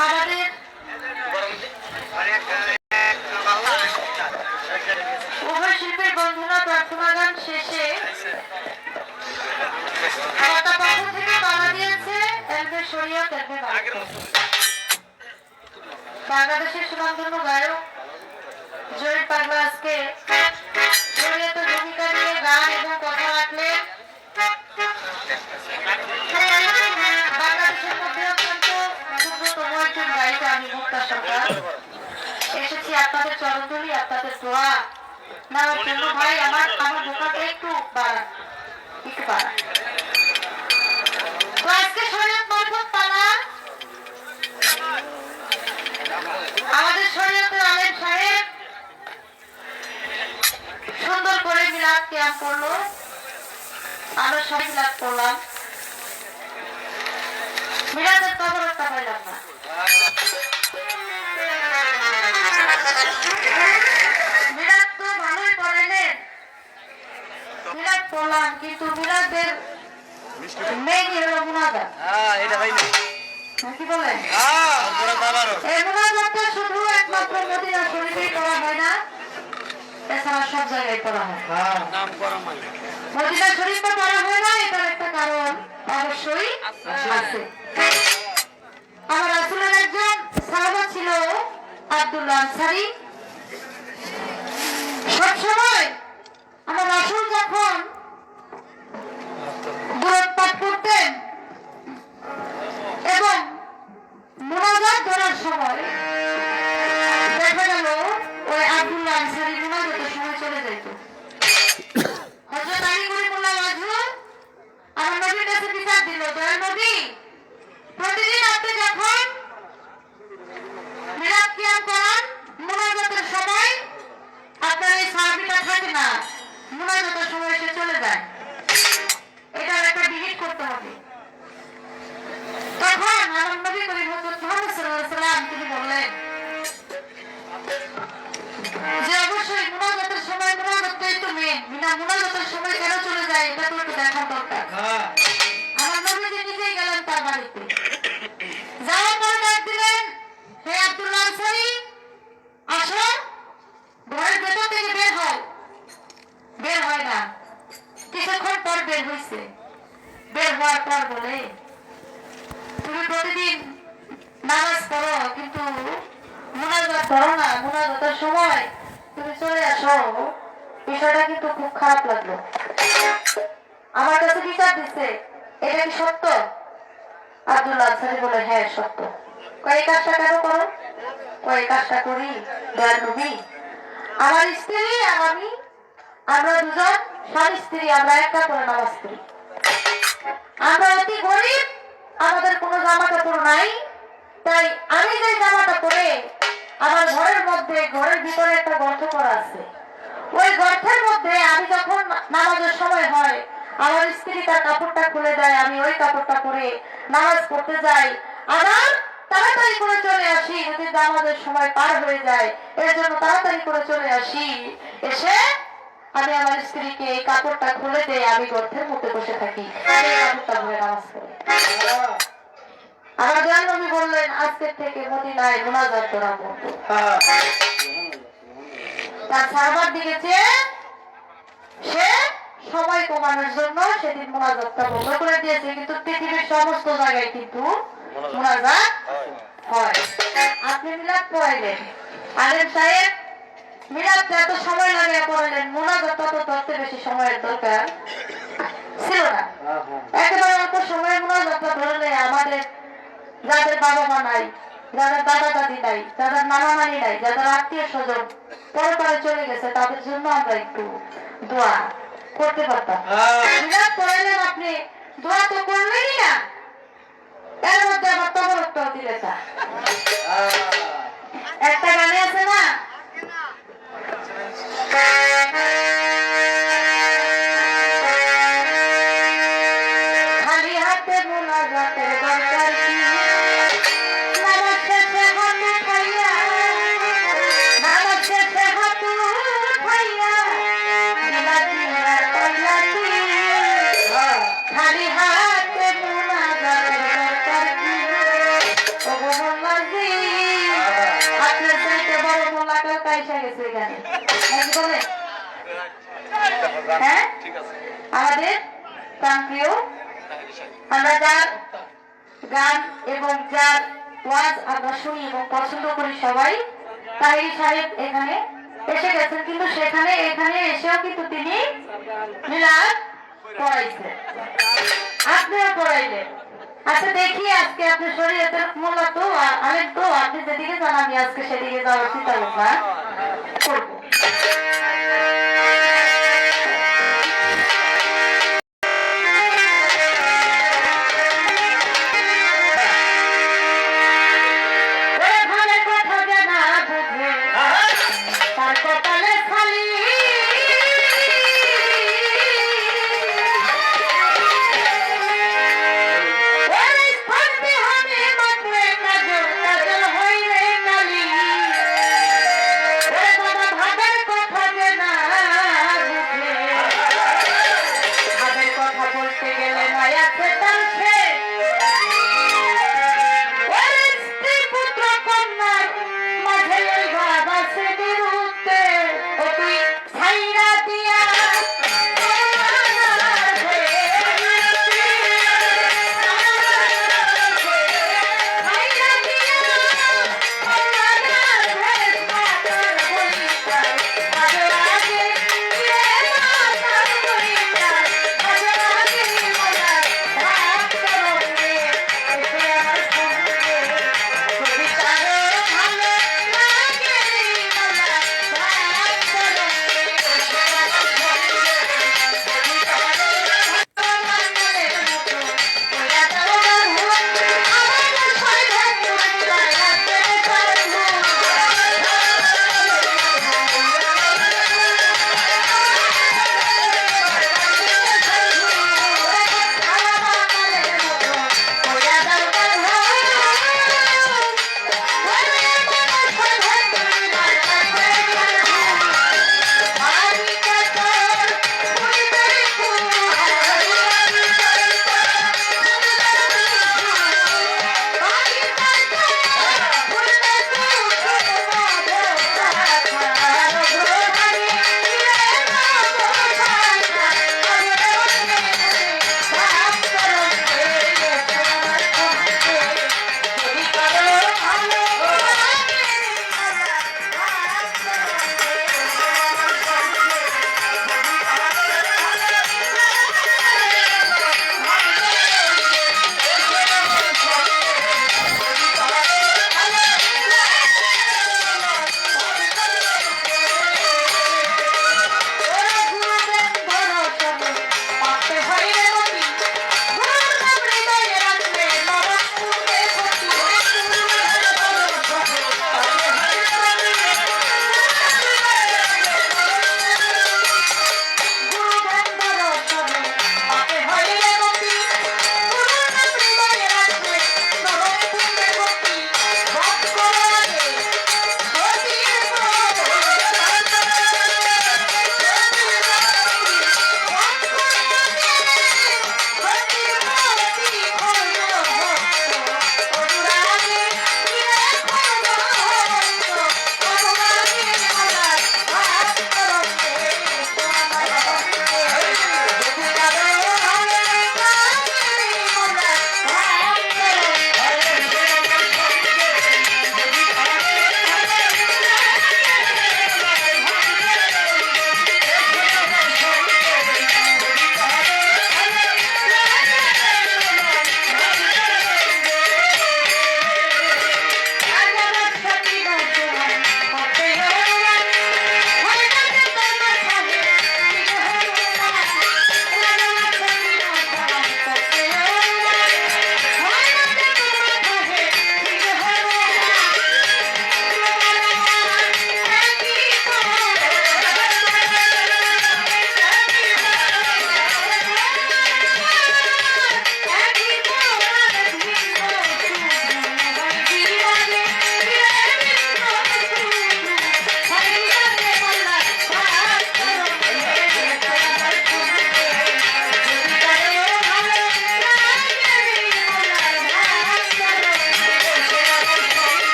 আমাদের উভয় শিল্পের বন্ধনা প্রার্থনা গান শেষে একটা পক্ষ থেকে বাংলাদেশের সুনামধন্য গায়ক জয়ীর পাগলা আজকে দোয়া নেওয়ার জন্য ভাই আমার আমার বোকাটা একটু বাড়ান। একটু বাড়ান। তো আজকে শরীয়ত মারফত পালা আমাদের শরীয়তের আলেম সাহেব সুন্দর করে মিলাদ ক্যাম্প করল। আমরা সবাই মিলাদ করলাম। মিলাদের খবরটা পাইলাম না মিলাদ তো ভালোই করাইলেন মিলাদ করলাম কিন্তু হলো মুনাজাত। হ্যাঁ না কি বলেন? হ্যাঁ পুরো দাবারও এই মোনাজাতটা শুধু একমাত্র মদিনা শরীফেই করা হয় না এছাড়া সব জায়গায় করা হয়। হ্যাঁ নাম করা মানে। মদিনা শরীফে করা হয় না এটার একটা কারণ অবশ্যই আছে। আমার রাসূলের একজন সাহাবা ছিল আব্দুল্লাহ আনসারী। সবসময় আমার রাসূল যখন করতেন। এবং মোনাজাত ধরার সময় দেখা গেল ওই আব্দুল্লাহ আনসারী মোনাজাতের সময় চলে নবী, প্রতিদিন আপনি যখন মিলাদ কিয়াম করান, মোনাজাতের সময় আপনার এই সাহাবীটা থাকে না, মোনাজাতের সময় সে চলে যায়। এটার একটা ডিলিট করতে হবে। তখন আমার নবী করিম হযরত মুহাম্মদ সাল্লাল্লাহু আলাইহি তিনি বললেন, যে অবশ্যই মুনাজাতের সময় মুনাজাত তো মেন বিনা মুনাজাতের হওয়ার বলে তুমি প্রতিদিন নামাজ পড়ো, কিন্তু মুনাজাত করো না। মুনাজাতের সময় তুমি চলে আসো। বিষয়টা কিন্তু খুব খারাপ লাগল। আমার কাছে বিচার দিচ্ছে, এটা কি সত্য? আব্দুল আনসারি বলে হ্যাঁ সত্য। কয়, এই কাজটা কেন করো? কয়, এই কাজটা করি, দয়াল নবী। আমার স্ত্রী আর আমি, আমরা দুজন, স্বামী স্ত্রী, আমরা একটা করে নামাজ পড়ি। আমরা অতি গরিব, আমাদের কোনো জামা কাপড় নাই। তাই আমি যে জামাটা পরে আমার ঘরের মধ্যে, ঘরের ভিতরে একটা গর্ত করা আছে। ওই গর্তের মধ্যে আমি যখন নামাজের সময় হয়, আমার স্ত্রী তার কাপড়টা খুলে দেয়, আমি ওই কাপড়টা পরে নামাজ পড়তে যাই। আমার তাড়াতাড়ি করে চলে আসি, যদি নামাজের সময় পার হয়ে যায়, এর জন্য তাড়াতাড়ি করে চলে আসি। এসে আমি আমার স্ত্রীকে এই কাপড়টা খুলে দেই আমি গর্তের মধ্যে বসে থাকি। কাপড়টা ধরে নামাজ আমার নবী বললেন আজকের থেকে মদিনায় মোনাজাত করা বন্ধ হ্যাঁ তার সাহাবার দিকে সে সময় কমানোর জন্য সেদিন মোনাজাতটা বন্ধ করে দিয়েছে। কিন্তু পৃথিবীর সমস্ত জায়গায় কিন্তু মোনাজাত হয়। আপনি মিলাদ পড়াইলেন। আলেম সাহেব মিলাদটা এত সময় লাগে পড়াইলেন মোনাজাতটা তো ধরতে বেশি সময়ের দরকার ছিল না। হ্যাঁ হ্যাঁ একেবারে অল্প সময়ের মোনাজাতটা ধরলে আমাদের যাদের বাবা মা নাই যাদের দাদা দাদি নাই যাদের নানা নানি নাই যাদের আত্মীয় স্বজন পরপারে চলে গেছে তাদের জন্য আমরা একটু দোয়া করতে পারতাম। হ্যাঁ। মিলাদ পড়াইলেন আপনি দোয়া তো করলেনই না। এর মধ্যে আবার তবরকটাও দিলে তা একটা গানে আছে না খালি হ্যাঁ? আমাদের প্রাণপ্রিয় আমরা যার গান এবং যার ওয়াজ আমরা শুনি এবং পছন্দ করি সবাই তাহির সাহেব এখানে এসে গেছেন। কিন্তু সেখানে এখানে এসেও কিন্তু তিনি মিলাদ পড়াইছেন। আপনিও পড়াইলেন। আচ্ছা দেখি আজকে আপনি শরীয়তের মূলত আলেন তো আপনি যেদিকে যান আমি আজকে সেদিকে যাওয়ার চিন্তা ভাবনা করব।